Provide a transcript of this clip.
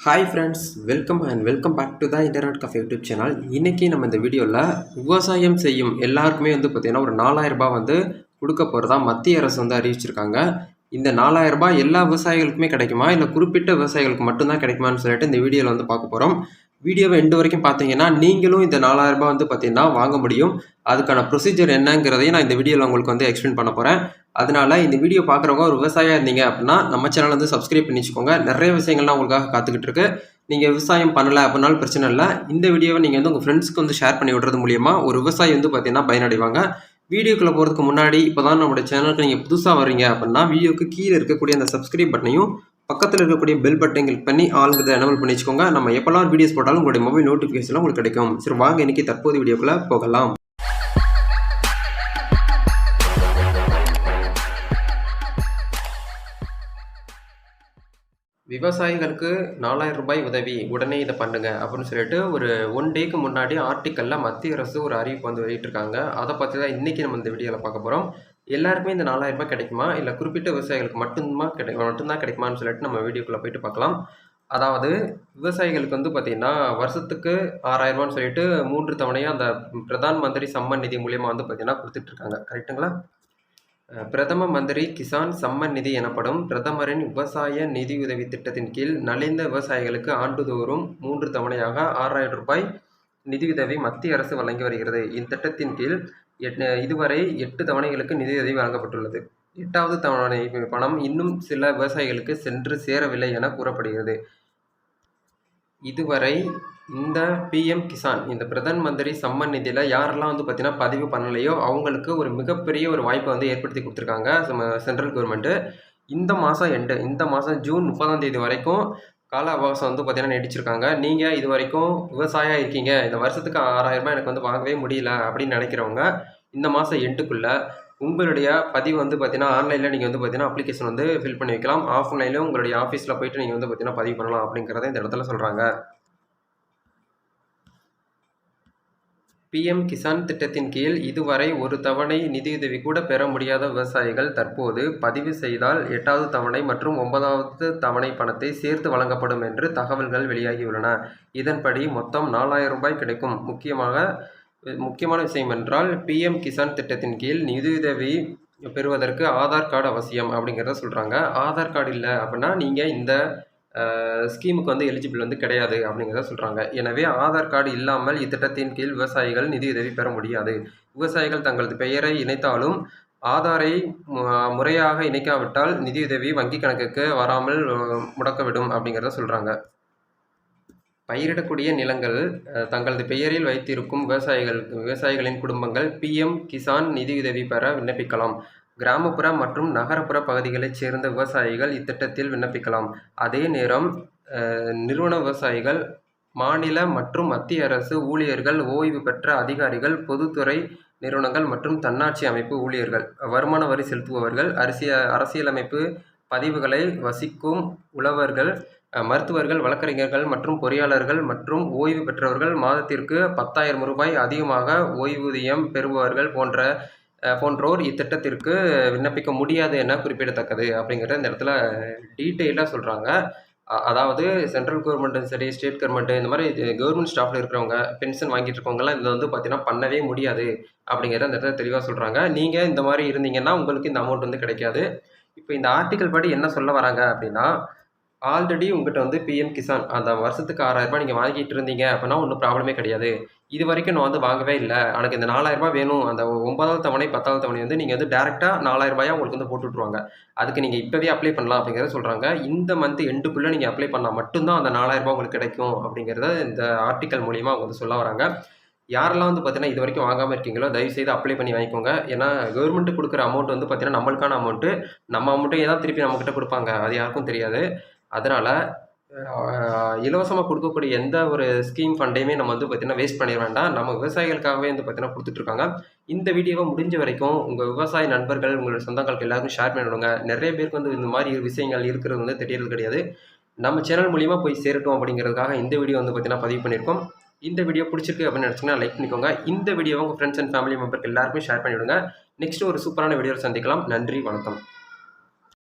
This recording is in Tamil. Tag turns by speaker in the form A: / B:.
A: Hi friends welcome and welcome back to the internet cafe YouTube channel இன்றைக்கி நம்ம இந்த வீடியோவில் விவசாயம் செய்யும் எல்லாருக்குமே வந்து பார்த்திங்கன்னா ஒரு நாலாயிரரூபா வந்து கொடுக்க போகிறதா மத்திய அரசு வந்து அறிவிச்சிருக்காங்க. இந்த நாலாயிரரூபா எல்லா விவசாயிகளுக்குமே கிடைக்குமா? இல்லை குறிப்பிட்ட விவசாயிகளுக்கு மட்டும்தான் கிடைக்குமான்னு சொல்லிட்டு இந்த வீடியோவில் வந்து பார்க்க போகிறோம் வீடியோவை எண்டு வரைக்கும் பார்த்தீங்கன்னா நீங்களும் இந்த 4000 ரூபாய் வந்து பார்த்தீங்கன்னா வாங்க முடியும். அதுக்கான ப்ரொசீஜர் என்னங்கிறதையும் நான் இந்த வீடியோவில் உங்களுக்கு வந்து எக்ஸ்பிளைன் பண்ண போகிறேன் அதனால இந்த வீடியோ பார்க்குறவங்க ஒரு விவசாயம் இருந்தீங்க அப்படின்னா நம்ம சேனல் வந்து சப்ஸ்கிரைப் பண்ணி வச்சுக்கோங்க நிறைய விஷயங்கள்லாம் உங்களுக்காக காத்துக்கிட்டு இருக்கு. நீங்கள் விவசாயம் பண்ணலை அப்படின்னாலும் பிரச்சனை இல்லை. இந்த வீடியோவை நீங்கள் வந்து உங்கள் ஃப்ரெண்ட்ஸ்க்கு வந்து ஷேர் பண்ணி விடுறது மூலியமா ஒரு விவசாயி வந்து பார்த்தீங்கன்னா பயனடைவாங்க. வீடியோக்குள்ளே போகிறதுக்கு முன்னாடி இப்போ தான் நம்மளுடைய சேனலுக்கு நீங்கள் புதுசாக வர்றீங்க அப்படின்னா வீடியோக்கு கீழே இருக்கக்கூடிய அந்த சப்ஸ்கிரைப் பட்டனையும் பக்கத்தில் இருக்கக்கூடிய பெல் பட்டன் கிளிக் பண்ணி ஆளுங்கிறத எனபிள் பண்ணி வச்சுக்கோங்க. நம்ம எப்போல்லாம் வீடியோஸ் போட்டாலும் உங்களுடைய மொபைல் நோட்டிஃபிகேஷன் உங்களுக்கு கிடைக்கும். சரி வாங்க இன்னைக்கு தற்போது வீடியோக்குள்ளே போகலாம். விவசாயிகளுக்கு நாலாயிரம் ரூபாய் உதவி. உடனே இதை பண்ணுங்க அப்படின்னு சொல்லிட்டு ஒரு ஒன் டேக்கு முன்னாடி ஆர்டிக்கலில் மத்திய அரசு ஒரு அறிவிப்பு வந்து வெளியிட்டிருக்காங்க. அதை பற்றி தான் இன்றைக்கி நம்ம இந்த வீடியோவில் பார்க்க போகிறோம் எல்லாருக்குமே இந்த நாலாயிரம் ரூபாய் கிடைக்குமா? இல்லை குறிப்பிட்ட விவசாயிகளுக்கு மட்டும்தான் கிடை மட்டும்தான் கிடைக்குமான்னு சொல்லிட்டு நம்ம வீடியோக்குள்ளே போயிட்டு பார்க்கலாம். அதாவது விவசாயிகளுக்கு வந்து பார்த்திங்கன்னா வருஷத்துக்கு ஆறாயிரம் ரூபான்னு சொல்லிட்டு மூன்று தவணையாக அந்த பிரதான் மந்திரி சம்மன் நிதி மூலியமாக வந்து பார்த்திங்கன்னா கொடுத்துட்ருக்காங்க கரெக்டுங்களா பிரதம மந்திரி கிசான் சம்மன் நிதி எனப்படும் பிரதமரின் விவசாய நிதியுதவி திட்டத்தின் கீழ் நலிந்த விவசாயிகளுக்கு ஆண்டுதோறும் மூன்று தவணையாக ஆறாயிரம் ரூபாய் நிதியுதவி மத்திய அரசு வழங்கி வருகிறது. இத்திட்டத்தின் கீழ் எட் இதுவரை எட்டு தவணைகளுக்கு நிதியுதவி வழங்கப்பட்டுள்ளது. எட்டாவது தவணை பணம் இன்னும் சில விவசாயிகளுக்கு சென்று சேரவில்லை என கூறப்படுகிறது. இதுவரை இந்த பிஎம் கிசான் இந்த பிரதான் மந்திரி சம்மன் நிதியில் யாரெல்லாம் வந்து பார்த்தீங்கன்னா பதிவு பண்ணலையோ அவங்களுக்கு ஒரு மிகப்பெரிய ஒரு வாய்ப்பை வந்து ஏற்படுத்தி கொடுத்துருக்காங்க சென்ட்ரல் கவர்மெண்ட்டு இந்த மாதம் எண்டு இந்த மாதம் ஜூன் முப்பதாம் தேதி வரைக்கும் கால அவகாசம் வந்து பார்த்தீங்கன்னா நடிச்சிருக்காங்க. நீங்கள் இது வரைக்கும் விவசாயியாக இருக்கீங்க. இந்த வருஷத்துக்கு ஆறாயிரம் ரூபாய் எனக்கு வந்து வாங்கவே முடியல அப்படின்னு நினைக்கிறவங்க இந்த மாதம் எண்டுக்குள்ளே உங்களுடைய பதிவு வந்து பார்த்தீங்கன்னா ஆன்லைனில் நீங்கள் வந்து பார்த்தீங்கன்னா அப்ளிகேஷன் வந்து ஃபில் பண்ணி வைக்கலாம். ஆஃப்லைனில் உங்களுடைய ஆஃபீஸில் போயிட்டு நீங்கள் வந்து பார்த்தீங்கன்னா பதிவு பண்ணலாம் அப்படிங்கிறத இந்த இடத்துல சொல்கிறாங்க பிஎம் கிசான் திட்டத்தின் கீழ் இதுவரை ஒரு தவணை நிதியுதவி கூட பெற முடியாத விவசாயிகள் தற்போது பதிவு செய்தால் எட்டாவது தவணை மற்றும் ஒன்பதாவது தவணை பணத்தை சேர்த்து வழங்கப்படும் என்று தகவல்கள் வெளியாகியுள்ளன. இதன்படி மொத்தம் நாலாயிரம் ரூபாய் கிடைக்கும். முக்கியமாக முக்கியமான விஷயம் என்றால் பிஎம் கிசான் திட்டத்தின் கீழ் நிதியுதவி பெறுவதற்கு ஆதார் கார்டு அவசியம் அப்படிங்கிறத சொல்கிறாங்க ஆதார் கார்டு இல்லை அப்படின்னா நீங்கள் இந்த ஸ்கீமுக்கு வந்து எலிஜிபிள் வந்து கிடையாது அப்படிங்கிறத சொல்கிறாங்க எனவே ஆதார் கார்டு இல்லாமல் இத்திட்டத்தின் கீழ் விவசாயிகள் நிதியுதவி பெற முடியாது. விவசாயிகள் தங்களது பெயரை இணைத்தாலும் ஆதாரை மு- முறையாக இணைக்காவிட்டால் நிதியுதவி வங்கி கணக்குக்கு வராமல் முடக்கவிடும் அப்படிங்கிறத சொல்கிறாங்க பயிரிடக்கூடிய நிலங்கள் தங்களது பெயரில் வைத்திருக்கும் விவசாயிகள் விவசாயிகளின் குடும்பங்கள் பிஎம் கிசான் நிதியுதவி பெற விண்ணப்பிக்கலாம். கிராமப்புற மற்றும் நகரப்புற பகுதிகளைச் சேர்ந்த விவசாயிகள் இத்திட்டத்தில் விண்ணப்பிக்கலாம். அதே நேரம் நிறுவன விவசாயிகள் மாநில மற்றும் மத்திய அரசு ஊழியர்கள் ஓய்வு பெற்ற அதிகாரிகள் பொதுத்துறை நிறுவனங்கள் மற்றும் தன்னாட்சி அமைப்பு ஊழியர்கள் வருமான வரி செலுத்துபவர்கள் அரசிய அரசியலமைப்பு பதிவுகளை வசிக்கும் உழவர்கள் மருத்துவர்கள் வழக்கறிஞர்கள் மற்றும் பொறியாளர்கள் மற்றும் ஓய்வு பெற்றவர்கள் மாதத்திற்கு பத்தாயிரம் ரூபாய் அதிகமாக ஓய்வூதியம் பெறுபவர்கள் போன்ற போன்றோர் இத்திட்டத்திற்கு விண்ணப்பிக்க முடியாது என குறிப்பிடத்தக்கது அப்படிங்கிறத இந்த இடத்துல டீட்டெயிலாக சொல்கிறாங்க அதாவது சென்ட்ரல் கவர்மெண்ட்டும் சரி ஸ்டேட் கவர்மெண்ட்டு இந்த மாதிரி கவர்மெண்ட் ஸ்டாஃபில் இருக்கிறவங்க பென்ஷன் வாங்கிட்டு இருக்கவங்கலாம் இதை வந்து பார்த்தீங்கன்னா பண்ணவே முடியாது அப்படிங்கிறத அந்த இடத்துல தெளிவாக சொல்கிறாங்க நீங்கள் இந்த மாதிரி இருந்தீங்கன்னா உங்களுக்கு இந்த அமௌண்ட் வந்து கிடைக்காது. இப்போ இந்த ஆர்டிக்கல் படி என்ன சொல்ல வராங்க அப்படின்னா ஆல்ரெடி உங்ககிட்ட வந்து பிஎம் கிசான் அந்த வருஷத்துக்கு ஆறாயிரரூபா நீங்கள் வாங்கிட்டு இருந்தீங்க அப்படின்னா ஒன்றும் ப்ராப்ளமே கிடையாது. இது வரைக்கும் நான் வந்து வாங்கவே இல்லை. எனக்கு இந்த நாலாயிரரூபா வேணும். அந்த ஒன்பதாவது தவணை பத்தாவது தவணை வந்து நீங்கள் வந்து டேரெக்டாக நாலாயிரரூபாயா உங்களுக்கு வந்து போட்டு விட்ருவாங்க அதுக்கு நீங்கள் இப்போவே அப்ளை பண்ணலாம் அப்படிங்கிறத சொல்கிறாங்க இந்த மந்த் எண்டுக்குள்ளே நீங்கள் அப்ளை பண்ணால் மட்டும்தான் அந்த நாலாயிரம் ரூபாய் உங்களுக்கு கிடைக்கும் அப்படிங்கிறத இந்த ஆர்டிக்கல் மூலியமாக அவங்க வந்து சொல்ல வராங்க. யாரெல்லாம் வந்து பார்த்தீங்கன்னா இது வரைக்கும் வாங்காமல் இருக்கீங்களோ தயவு செய்து அப்ளை பண்ணி வாங்கிக்கோங்க. ஏன்னா கவர்மெண்ட் கொடுக்குற அமௌண்ட் வந்து பார்த்தீங்கன்னா நம்மளுக்கான அமௌண்ட்டு நம்ம அமௌண்ட்டே தான் திருப்பி நம்மக்கிட்ட கொடுப்பாங்க. அது யாருக்கும் தெரியாது. அதனால் இலவசமாக கொடுக்கக்கூடிய எந்த ஒரு ஸ்கீம் ஃபண்டையுமே நம்ம வந்து பார்த்திங்கன்னா வேஸ்ட் பண்ணிட வேண்டாம். நம்ம விவசாயிகளுக்காகவே வந்து பார்த்திங்கன்னா கொடுத்துட்ருக்காங்க இந்த வீடியோவை முடிஞ்ச வரைக்கும் உங்கள் விவசாய நண்பர்கள் உங்களோட சொந்தங்களுக்கு எல்லாருக்கும் ஷேர் பண்ணிவிடுங்க நிறைய பேருக்கு வந்து இந்த மாதிரி விஷயங்கள் இருக்கிறது வந்து தெரியறது கிடையாது. நம்ம சேனல் மூலியமாக போய் சேரட்டும் அப்படிங்கிறதுக்காக இந்த வீடியோ வந்து பார்த்தீங்கன்னா பதிவு பண்ணியிருக்கோம். இந்த வீடியோ பிடிச்சிருக்கு அப்படின்னு நினச்சிங்கன்னா லைக் பண்ணிக்கோங்க. இந்த வீடியோவை உங்கள் ஃப்ரெண்ட்ஸ் அண்ட் ஃபேமிலி மெம்பருக்கு எல்லாருக்கும் ஷேர் பண்ணிவிடுங்க நெக்ஸ்ட் ஒரு சூப்பரான வீடியோ சந்திக்கலாம். நன்றி வணக்கம்.